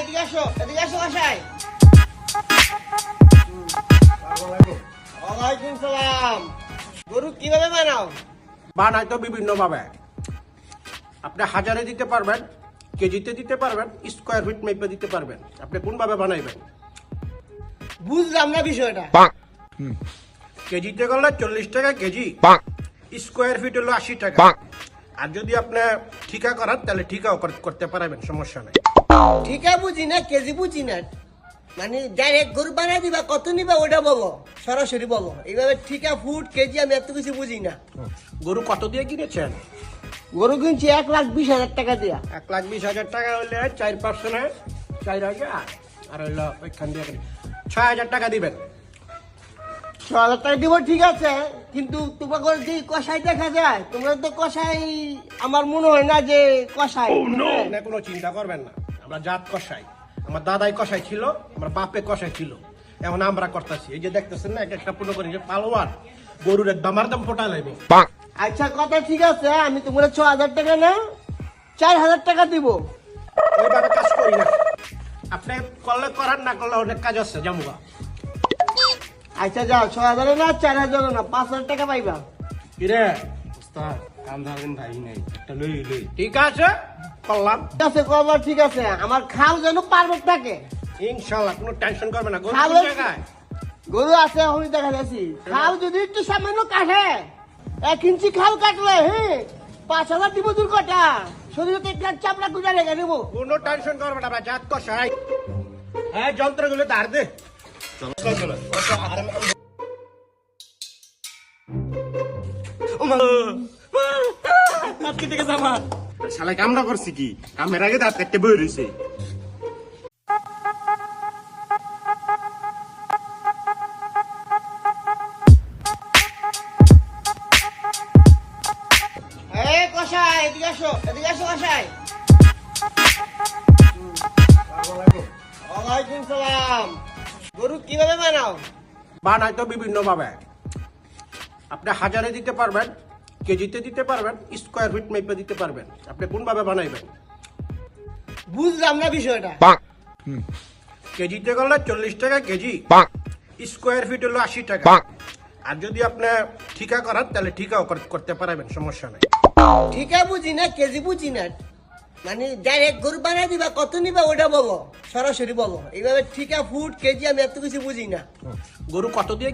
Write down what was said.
এদিকে বানাই তো বিভিন্ন ভাবে আপনি হাজারে দিতে পারবেন কেজিতে দিতে পারবেন স্কোয়ার ফিট মেপে দিতে পারবেন। আপনি কোনভাবে বানাইবেন? বুঝলাম না বিষয়টা। কেজিতে করলে চল্লিশ টাকা কেজি স্কোয়ার ফিট হলো আশি টাকা। আর যদি আপনি ঠিকা করান তাহলে ঠিকাও করতে পারবেন সমস্যা নেই। ঠিক বুঝি না কেজি বুঝি না। মানে ডাইরেক্ট গরু বানাই দিবা কত নিবা ওটা বলো সরাসরি বলো। এইভাবে ঠিকা ফুট কেজি আমি এত কিছু বুঝি না। গরু কত দিয়ে কিনেছেন? গরু কিনছি এক লাখ বিশ হাজার টাকা দিয়া। এক লাখ বিশ হাজার টাকা হলে চার পার্সেন্টে চার হাজার? আর হইল ওইখান দিয়ে ছয় হাজার টাকা দিবেন। ছ হাজার টাকা দিব ঠিক আছে। কিন্তু তোমাকে যে কষাই দেখা যায় তোমরা তো কষাই আমার মনে হয় না যে কষাই। কোনো চিন্তা করবেন না। আমরা জাত কষাই আমার দাদাই কষাই ছিল আমার বাপে কষাই ছিল। এখন আমরা করতেছি। এই যে দেখতেছেন না এক একটা পুরো করে যে পালোয়ার। গরুর দামার দাম ফোটা লাগবে আচ্ছা কথা ঠিক আছে আমি তোমরা ছ হাজার টাকা না চার হাজার টাকা দিব। ওইভাবে কাজ করি না। আপনি করলে করার না করলে অনেক কাজ আছে জামুগা। আচ্ছা যাও ছ হাজারে না চার হাজারে না পাঁচ হাজার টাকা পাইবা। কিরে ওস্তাদ? ভাই নাই একটা লই লই। ঠিক আছে করলাম। ঠিক আছে কবার ঠিক আছে। আমার খাল যেন পারফেক্ট থাকে। ইনশাল্লাহ কোনো টেনশন করবে না। গরু কোন জায়গায়? গরু আছে আমি দেখা যাচ্ছি খাল যদি একটু সামান্য কাটে এক ইঞ্চি খাল কাটলে হ্যাঁ পাঁচ হাজার দিব দূর কটা শরীরে তো একটা চাপড়া গুজা রেখে দেবো। কোনো টেনশন করবে না আমরা জাত কষাই হ্যাঁ যন্ত্রগুলো ধার দে। চলো চলো আজকে থেকে যাবা। শালা কামটা করছি কি? কামের আগে দাঁত কাটতে বই গরু কীভাবে বানাও? বানায় তো বিভিন্নভাবে। আপনি হাজারে দিতে পারবেন। কেজিতে দিতে পারবেন স্কোয়ার ফিট মেপে দিতে পারবেন। আপনি কোনভাবে বানাইবেন? বুঝলাম না বিষয়টা। কেজিতে করলে চল্লিশ টাকা কেজি স্কোয়ার ফিট হলো আশি টাকা। আর যদি আপনি ঠিকা করান তাহলে ঠিকাও করতে পারবেন সমস্যা নেই। ঠিকা আছে বুঝি না কেজি বুঝি না। মানে ডাইরেক্ট গরু বানাই দিবা কত নিবা ওটা বলো সরাসরি বলো। এইভাবে ঠিকা ফুট কেজি আমি এত কিছু বুঝি না। গরু কত দিয়ে